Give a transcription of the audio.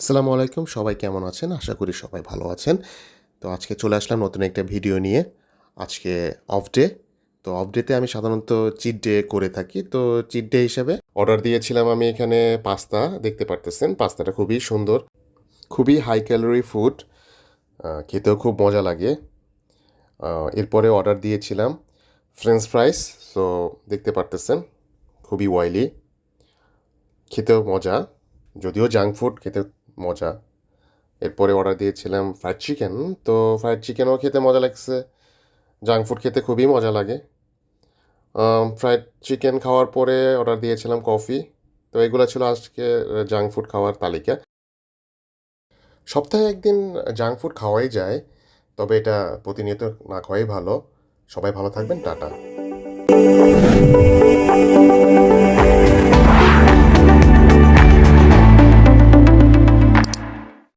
আসসালামু আলাইকুম, সবাই কেমন আছেন? আশা করি সবাই ভালো আছেন। তো আজকে চলে আসলাম নতুন একটা ভিডিও নিয়ে। আজকে অফ ডে তো অফ ডেতে আমি সাধারণত চিট ডে করে থাকি। তো চিট ডে হিসাবে অর্ডার দিয়েছিলাম আমি এখানে পাস্তা, দেখতে পারতেছেন? পাস্তাটা খুবই সুন্দর, খুবই হাই ক্যালোরি ফুড খেতেও খুব মজা লাগে। এরপরে অর্ডার দিয়েছিলাম ফ্রেঞ্চ ফ্রাইস সো দেখতে পারতেছেন? খুবই ওয়াইলি খেতেও মজা, যদিও জাঙ্ক ফুড খেতে মজা। এরপরে অর্ডার দিয়েছিলাম ফ্রাইড চিকেন তো ফ্রাইড চিকেনও খেতে মজা লাগছে। জাঙ্ক ফুড খেতে খুবই মজা লাগে। ফ্রাইড চিকেন খাওয়ার পরে অর্ডার দিয়েছিলাম কফি তো এগুলো ছিল আজকে জাঙ্ক ফুড খাওয়ার তালিকা। সপ্তাহে একদিন জাঙ্ক ফুড খাওয়াই যায়, তবে এটা প্রতিনিয়ত না খাওয়াই ভালো। সবাই ভালো থাকবেন, টাটা।